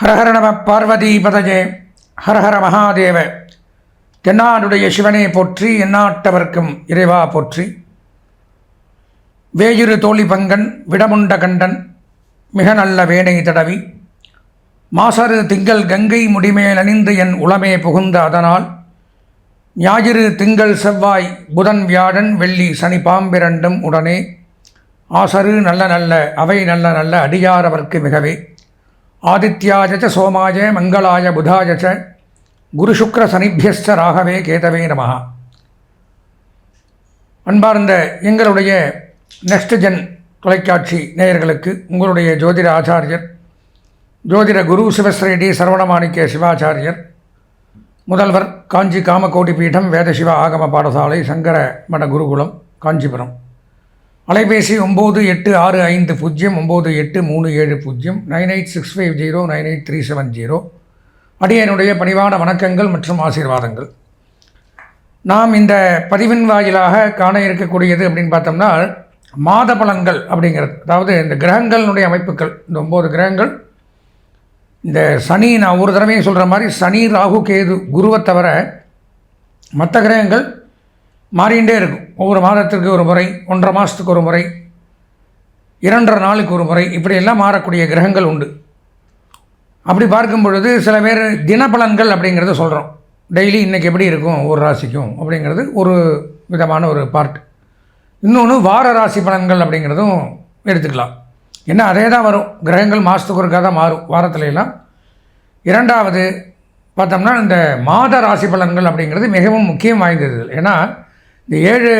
ஹரஹர நம பார்வதி பதஜே ஹரஹர மகாதேவ. தென்னாடுடைய சிவனே போற்றி எந்நாட்டவர்க்கும் இறைவா போற்றி. வேயுரு தோழி பங்கன் விடமுண்ட கண்டன் மிக நல்ல வேணை தடவி. மாசரு திங்கள் கங்கை முடிமேலணிந்து என் உளமே புகுந்த அதனால். ஞாயிறு திங்கள் செவ்வாய் புதன் வியாழன் வெள்ளி சனி பாம்பிரண்டும் உடனே. ஆசரு நல்ல நல்ல அவை நல்ல நல்ல அடியாரவர்க்கு மிகவே. ஆதித்யாய ச சோமாய மங்களாய புதாய ச குரு சுக்ர ராகவே கேதவே நம. அன்பார்ந்த எங்களுடைய நெக்ஸ்ட் ஜென் தொலைக்காட்சி நேயர்களுக்கு உங்களுடைய ஜோதிட ஆச்சாரியர் ஜோதிட குரு சிவஸ்ரீடி சரவணமாணிக்க சிவாச்சாரியர் முதல்வர் காஞ்சி காமகோடி பீடம் வேதசிவா ஆகம பாடசாலை சங்கர மட குருகுலம் காஞ்சிபுரம். அலைபேசி ஒம்பது எட்டு ஆறு ஐந்து பூஜ்ஜியம் ஒம்பது எட்டு மூணு ஏழு பூஜ்ஜியம் nine eight six five zero nine eight three seven zero. அடியனுடைய பணிவான வணக்கங்கள் மற்றும் ஆசீர்வாதங்கள். நாம் இந்த பதிவின் வாயிலாக காண இருக்கக்கூடியது அப்படின்னு பார்த்தோம்னா மாத பலன்கள் அப்படிங்கிறது. அதாவது இந்த கிரகங்களினுடைய அமைப்புகள் இந்த ஒம்பது கிரகங்கள். இந்த சனி நான் ஒரு தடவையும் சொல்கிற மாதிரி சனி ராகு கேது குருவை தவிர மற்ற கிரகங்கள் மாறிகிட்டே இருக்கும். ஒவ்வொரு மாதத்திற்கு ஒரு முறை ஒன்றரை மாதத்துக்கு ஒரு முறை இரண்டரை நாளுக்கு ஒரு முறை இப்படியெல்லாம் மாறக்கூடிய கிரகங்கள் உண்டு. அப்படி பார்க்கும் பொழுது சில பேர் தினபலன்கள் அப்படிங்கிறத சொல்கிறோம் டெய்லி இன்றைக்கி எப்படி இருக்கும்? ஒரு ராசிக்கும் அப்படிங்கிறது ஒரு விதமான ஒரு பார்ட் இன்னொன்று வார ராசி பலன்கள் அப்படிங்கிறதும் எடுத்துக்கலாம். என்ன அதே தான் வரும். கிரகங்கள் மாதத்துக்கு ஒருக்காக தான் மாறும். வாரத்துல எல்லாம் இரண்டாவது பார்த்தோம்னா இந்த மாத ராசி பலன்கள் அப்படிங்கிறது மிகவும் முக்கியம் வாய்ந்தது. ஏன்னா இந்த ஏழு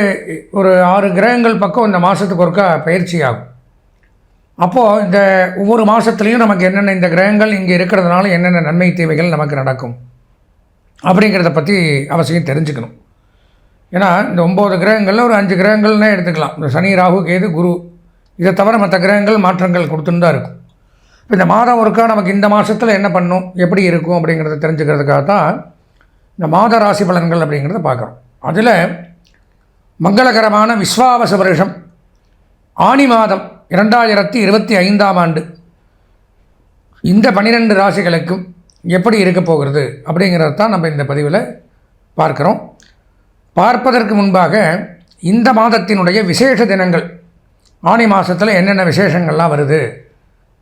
ஒரு ஆறு கிரகங்கள் பக்கம் இந்த மாதத்துக்கு ஒருக்கா பயிற்சி ஆகும் அப்போது இந்த ஒவ்வொரு மாதத்துலேயும் நமக்கு என்னென்ன இந்த கிரகங்கள் இங்கே இருக்கிறதுனால என்னென்ன நன்மை தீமைகள் நமக்கு நடக்கும் அப்படிங்கிறத பற்றி அவசியம் தெரிஞ்சுக்கணும். ஏன்னா இந்த ஒம்பது கிரகங்களில் ஒரு அஞ்சு கிரகங்கள்னே எடுத்துக்கலாம். இந்த சனி ராகு கேது குரு இதை தவிர மற்ற கிரகங்கள் மாற்றங்கள் கொடுத்துன்னு தான் இருக்கும். இப்போ இந்த மாதம் ஒருக்கா நமக்கு இந்த மாதத்தில் என்ன பண்ணும் எப்படி இருக்கும் அப்படிங்கிறத தெரிஞ்சுக்கிறதுக்காக தான் இந்த மாத ராசி பலன்கள் அப்படிங்கிறத பார்க்குறோம். அதில் மங்களகரமான விஸ்வாவச வருஷம். ஆணி மாதம் இரண்டாயிரத்தி இருபத்தி ஐந்தாம் ஆண்டு. இந்த பன்னிரெண்டு ராசிகளுக்கும் எப்படி இருக்க போகிறது அப்படிங்கிறது தான் நம்ம இந்த பதிவில் பார்க்குறோம். பார்ப்பதற்கு முன்பாக இந்த மாதத்தினுடைய விசேஷ தினங்கள் ஆணி மாதத்தில் என்னென்ன விசேஷங்கள்லாம் வருது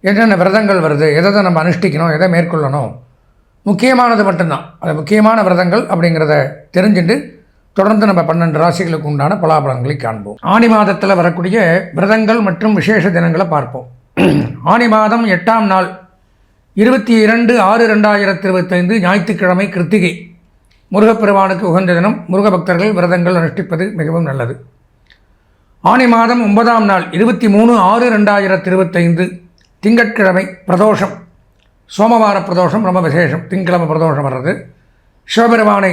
என்னென்ன விரதங்கள் வருது எதை எதை நம்ம அனுஷ்டிக்கணும் எதை மேற்கொள்ளணும் முக்கியமானது மட்டும்தான். அது முக்கியமான விரதங்கள் அப்படிங்கிறத தெரிஞ்சுட்டு தொடர்ந்து நம்ம பன்னெண்டு ராசிகளுக்கு உண்டான பலாபலன்களை காண்போம். ஆணி மாதத்தில் வரக்கூடிய விரதங்கள் மற்றும் விசேஷ தினங்களை பார்ப்போம். ஆணி மாதம் எட்டாம் நாள் இருபத்தி இரண்டு ஆறு ரெண்டாயிரத்தி இருபத்தைந்து ஞாயிற்றுக்கிழமை கிருத்திகை. முருகப்பெருமானுக்கு உகந்த தினம் முருக பக்தர்கள் விரதங்கள் அனுஷ்டிப்பது மிகவும் நல்லது. ஆணி மாதம் ஒன்பதாம் நாள் இருபத்தி மூணு ஆறு ரெண்டாயிரத்தி இருபத்தைந்து திங்கட்கிழமை பிரதோஷம். சோமவார பிரதோஷம் ரொம்ப விசேஷம். திங்கிழமை பிரதோஷம் வர்றது. சிவபெருமானை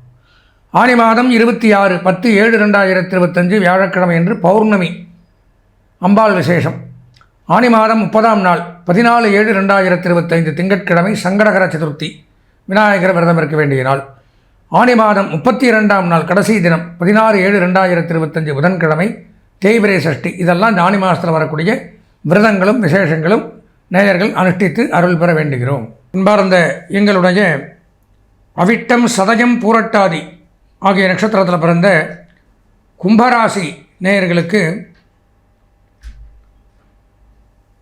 ஆணி மாதம் இருபத்தி ஆறு பத்து ஏழு ரெண்டாயிரத்தி இருபத்தஞ்சு வியாழக்கிழமை என்று பௌர்ணமி. அம்பாள் விசேஷம். ஆணி மாதம் முப்பதாம் நாள் பதினாலு ஏழு ரெண்டாயிரத்தி இருபத்தைந்து திங்கட்கிழமை சங்கடகர சதுர்த்தி. விநாயகர் விரதம் இருக்க வேண்டிய நாள். ஆணி மாதம் முப்பத்தி இரண்டாம் நாள் கடைசி தினம் பதினாறு ஏழு ரெண்டாயிரத்தி இருபத்தஞ்சு புதன்கிழமை தேய்பிரை சஷ்டி. இதெல்லாம் இந்த ஆணி மாதத்தில் வரக்கூடிய விரதங்களும் விசேஷங்களும் நேயர்கள் அனுஷ்டித்து அருள் பெற வேண்டுகிறோம். அன்பார்ந்த எங்களுடைய அவிட்டம் சதயம் பூரட்டாதி. ஆகிய நட்சத்திரத்தில் பிறந்த கும்பராசி நேயர்களுக்கு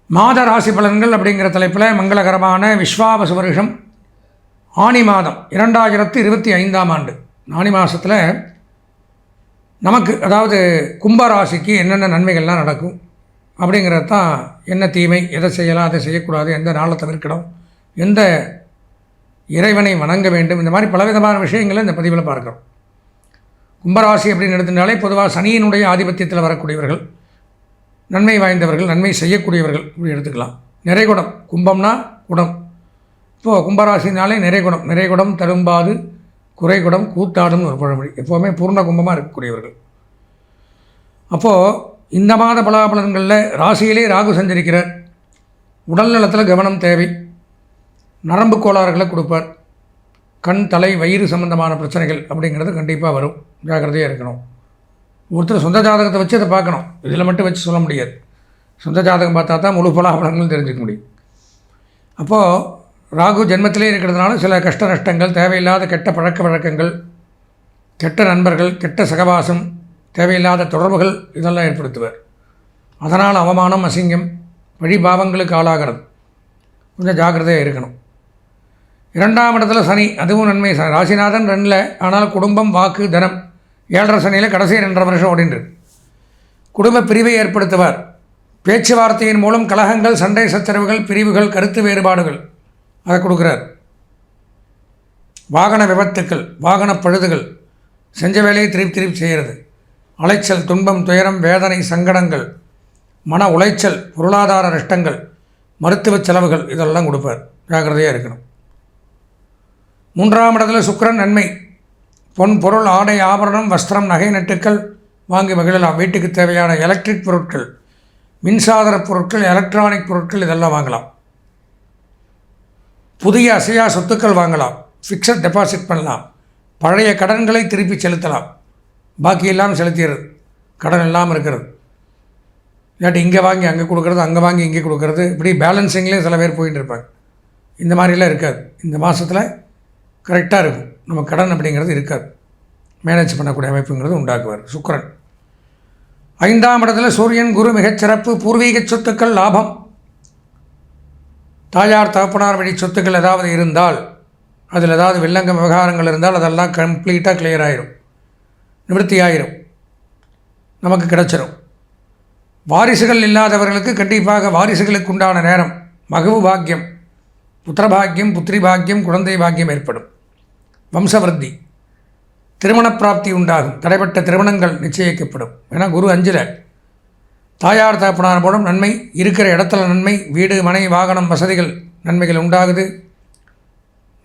மாத ராசி பலன்கள் அப்படிங்கிற தலைப்பில் மங்களகரமான விஸ்வாபசு வருஷம் ஆனி மாதம் இரண்டாயிரத்து இருபத்தி ஐந்தாம் ஆண்டு. ஆணி மாதத்தில் நமக்கு அதாவது கும்பராசிக்கு என்னென்ன நன்மைகள்லாம் நடக்கும் அப்படிங்கிறது தான் என்ன தீமை எதை செய்யலாம் அதை செய்யக்கூடாது எந்த நாளை தவிர்க்கணும் எந்த இறைவனை வணங்க வேண்டும் இந்த மாதிரி பலவிதமான விஷயங்களை இந்த பதிவில் பார்க்குறோம். கும்பராசி அப்படின்னு எடுத்துட்டாலே பொதுவாக சனியினுடைய ஆதிபத்தியத்தில் வரக்கூடியவர்கள் நன்மை வாய்ந்தவர்கள் நன்மை செய்யக்கூடியவர்கள் இப்படி எடுத்துக்கலாம். நிறைகுடம் கும்பம்னா குடம் இப்போது கும்பராசினாலே நிறைகுடம் நிறைகுடம் தரும்பாது குறைகுடம் கூத்தாடும்னு ஒரு பழமொழி. எப்போவுமே பூர்ண கும்பமாக இருக்கக்கூடியவர்கள். அப்போது இந்த மாத பலாபலன்களில் ராசியிலே ராகு சஞ்சரிக்கிறார். உடல் நலத்தில் கவனம் தேவை. நரம்பு கோளாறுகளை கொடுப்பார். கண் தலை வயிறு சம்பந்தமான பிரச்சனைகள் அப்படிங்கிறது கண்டிப்பாக வரும். ஜாக்கிரதையாக இருக்கணும். ஒருத்தர் சொந்த ஜாதகத்தை வச்சு அதை பார்க்கணும். இதில் மட்டும் வச்சு சொல்ல முடியாது. சொந்த ஜாதகம் பார்த்தா தான் முழு பலாபலங்களும் தெரிஞ்சுக்க முடியும். அப்போது ராகு ஜென்மத்திலே இருக்கிறதுனால சில கஷ்ட நஷ்டங்கள் தேவையில்லாத கெட்ட பழக்க வழக்கங்கள் கெட்ட நண்பர்கள் கெட்ட சகவாசம் தேவையில்லாத தொடர்புகள் இதெல்லாம் ஏற்படுத்துவார். அதனால் அவமானம் அசிங்கம் வழிபாவங்களுக்கு ஆளாகிறது. கொஞ்சம் ஜாக்கிரதையாக இருக்கணும். இரண்டாம் இடத்துல சனி அதுவும் நன்மை. ச- ராசிநாதன் ரெண்டில் ஆனால் குடும்பம் வாக்கு தனம். ஏழரை சனியில் கடைசி ரெண்டரை வருஷம் ஓடின்று குடும்ப பிரிவை ஏற்படுத்துவார். பேச்சுவார்த்தையின் மூலம் கலகங்கள் சண்டை சச்சரவுகள் பிரிவுகள் கருத்து வேறுபாடுகள் அதை கொடுக்குறார். வாகன விபத்துக்கள் வாகன பழுதுகள் செஞ்ச வேலையை திருப்பி திருப்பி செய்கிறது. அலைச்சல் துன்பம் துயரம் வேதனை சங்கடங்கள் மன உளைச்சல் பொருளாதார நஷ்டங்கள் மருத்துவ செலவுகள் இதெல்லாம் கொடுப்பார். ஜாக்கிரதையாக இருக்கணும். மூன்றாம் இடத்துல சுக்கரன் நன்மை. பொன் பொருள் ஆடை ஆபரணம் வஸ்திரம் நகை நட்டுக்கள் வாங்கி மகிழலாம். வீட்டுக்கு தேவையான எலக்ட்ரிக் பொருட்கள் மின்சாதன பொருட்கள் எலக்ட்ரானிக் பொருட்கள் இதெல்லாம் வாங்கலாம். புதிய அசையா சொத்துக்கள் வாங்கலாம். ஃபிக்ஸட் டெபாசிட் பண்ணலாம். பழைய கடன்களை திருப்பி செலுத்தலாம். பாக்கி எல்லாம் செலுத்திடுறது கடன் இல்லாமல் இருக்கிறது. இல்லாட்டி இங்கே வாங்கி அங்கே கொடுக்குறது அங்கே வாங்கி இங்கே கொடுக்குறது. இப்படி பேலன்சிங்லேயும் சில பேர் போயிட்டு இருப்பாங்க. இந்த மாதிரிலாம் இருக்காது. இந்த மாதத்தில் கரெக்டாக இருக்கும். நம்ம கடன் அப்படிங்கிறது இருக்காது. மேனேஜ் பண்ணக்கூடிய அமைப்புங்கிறது உண்டாக்குவார். சுக்கரன். ஐந்தாம் இடத்துல சூரியன் குரு மிகச்சிறப்பு பூர்வீக சொத்துக்கள் லாபம். தாயார் தகப்பனார் வழி சொத்துக்கள் ஏதாவது இருந்தால் அதில் ஏதாவது வில்லங்க விவகாரங்கள் இருந்தால் அதெல்லாம் கம்ப்ளீட்டாக கிளியர் ஆயிரும். நிவர்த்தி ஆயிரும் நமக்கு கிடச்சிரும். வாரிசுகள் இல்லாதவர்களுக்கு கண்டிப்பாக வாரிசுகளுக்கு உண்டான நேரம். மகவு பாக்கியம் புத்திரபாக்கியம் புத்திரி பாக்கியம் குழந்தை பாக்கியம் ஏற்படும். வம்சவருத்தி. திருமணப்பிராப்தி உண்டாகும். தடைப்பட்ட திருமணங்கள் நிச்சயிக்கப்படும். ஏன்னா குரு அஞ்சில். தாயார் தகப்பனார் மூலம் நன்மை இருக்கிற இடத்துல நன்மை வீடு மனை வாகனம் வசதிகள் நன்மைகள் உண்டாகுது.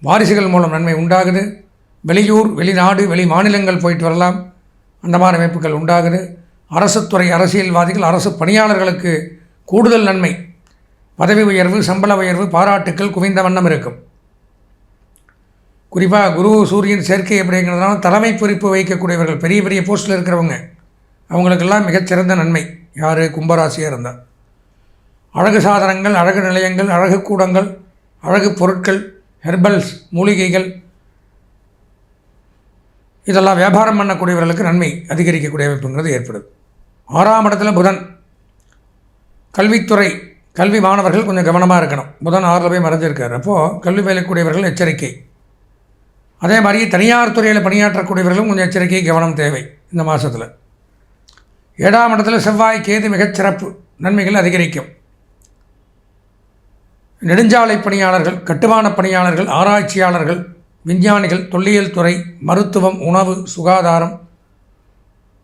வாரிசுகள் மூலம் நன்மை உண்டாகுது. வெளியூர் வெளிநாடு வெளி மாநிலங்கள் போயிட்டு வரலாம். அந்த மாதிரி அமைப்புகள் உண்டாகுது. அரசுத்துறை அரசியல்வாதிகள் அரசு பணியாளர்களுக்கு கூடுதல் நன்மை. பதவி உயர்வு சம்பள உயர்வு பாராட்டுக்கள் குவிந்த வண்ணம் இருக்கும். குறிப்பாக குரு சூரியன் சேர்க்கை அப்படிங்கிறதுனால தலைமை பொறுப்பு வைக்கக்கூடியவர்கள் பெரிய பெரிய போஸ்ட்டில் இருக்கிறவங்க அவங்களுக்கெல்லாம் மிகச்சிறந்த நன்மை. யார்? கும்பராசியாக இருந்தால் அழகு சாதனங்கள் அழகு நிலையங்கள் அழகு கூடங்கள் அழகு பொருட்கள் ஹெர்பல்ஸ் மூலிகைகள் இதெல்லாம் வியாபாரம் பண்ணக்கூடியவர்களுக்கு நன்மை அதிகரிக்கக்கூடிய அமைப்புங்கிறது ஏற்படுது. ஆறாம் இடத்துல புதன். கல்வித்துறை கல்வி மாணவர்கள் கொஞ்சம் கவனமாக இருக்கணும். புதன் ஆறில் போய் மறைஞ்சிருக்கார். அப்போது கல்வி பயிலக்கூடியவர்கள் எச்சரிக்கை. அதே மாதிரி தனியார் துறையில் பணியாற்றக்கூடியவர்களும் கொஞ்சம் எச்சரிக்கை கவனம் தேவை இந்த மாதத்தில் ஏழாம் இடத்துல செவ்வாய் கேது மிகச் சிறப்பு நன்மைகள் அதிகரிக்கும். நெடுஞ்சாலை பணியாளர்கள் கட்டுமான பணியாளர்கள் ஆராய்ச்சியாளர்கள் விஞ்ஞானிகள் தொல்லியல் துறை மருத்துவம் உணவு சுகாதாரம்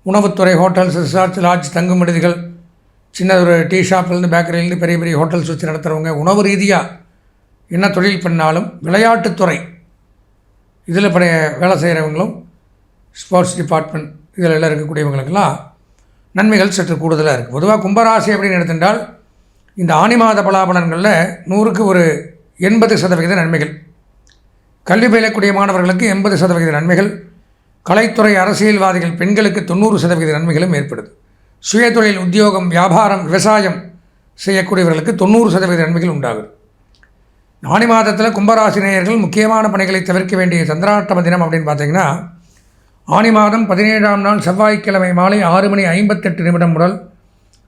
உணவுத்துறை ஹோட்டல்ஸ் ரிசார்ட்ஸ் லாட்ஜ் தங்கும் விடுதிகள் சின்ன ஒரு டீ ஷாப்லேருந்து பேக்கரியிலேருந்து பெரிய பெரிய ஹோட்டல்ஸ் வச்சு நடத்துகிறவங்க உணவு ரீதியாக என்ன தொழில் பண்ணாலும் விளையாட்டுத்துறை இதில் படைய வேலை செய்கிறவங்களும் ஸ்போர்ட்ஸ் டிபார்ட்மெண்ட் இதில் எல்லாம் இருக்கக்கூடியவங்களுக்கெல்லாம் நன்மைகள் சற்று கூடுதலாக இருக்குது. பொதுவாக கும்பராசி அப்படின்னு எடுத்துட்டால் இந்த ஆனி மாத பலாபலன்களில் நூறுக்கு ஒரு எண்பது சதவிகித நன்மைகள். கல்வி பயிலக்கூடிய மாணவர்களுக்கு எண்பது சதவிகித நன்மைகள். கலைத்துறை அரசியல்வாதிகள் பெண்களுக்கு தொண்ணூறு சதவிகித நன்மைகளும் ஏற்படுது. சுயதொழில் உத்தியோகம் வியாபாரம் விவசாயம் செய்யக்கூடியவர்களுக்கு தொண்ணூறு சதவீத நன்மைகள் உண்டாகுது. ஆனி மாதத்தில் கும்பராசினியர்கள் முக்கியமான பணிகளை தவிர்க்க வேண்டிய சந்திராட்டம தினம் அப்படின்னு பார்த்தீங்கன்னா ஆனி மாதம் பதினேழாம் நாள் செவ்வாய்க்கிழமை மாலை ஆறு மணி ஐம்பத்தெட்டு நிமிடம் முதல்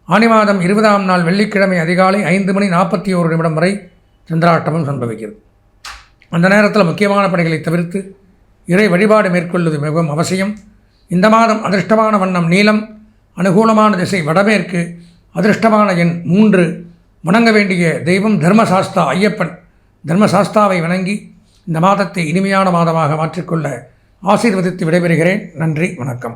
ஆனி மாதம் இருபதாம் நாள் வெள்ளிக்கிழமை அதிகாலை ஐந்து மணி நாற்பத்தி ஓரு நிமிடம் வரை சந்திராட்டமும் சம்பவிக்கிறது. அந்த நேரத்தில் முக்கியமான பணிகளை தவிர்த்து இறை வழிபாடு மேற்கொள்வது மிகவும் அவசியம். இந்த மாதம் அதிர்ஷ்டமான வண்ணம் நீளம் அனுகூலமான திசை வடமேற்கு அதிர்ஷ்டமான எண் மூன்று வணங்க வேண்டிய தெய்வம் தர்மசாஸ்தா ஐயப்பன். தர்மசாஸ்தாவை வணங்கி இந்த மாதத்தை இனிமையான மாதமாக மாற்றிக்கொள்ள ஆசீர்வதித்து விடைபெறுகிறேன். நன்றி வணக்கம்.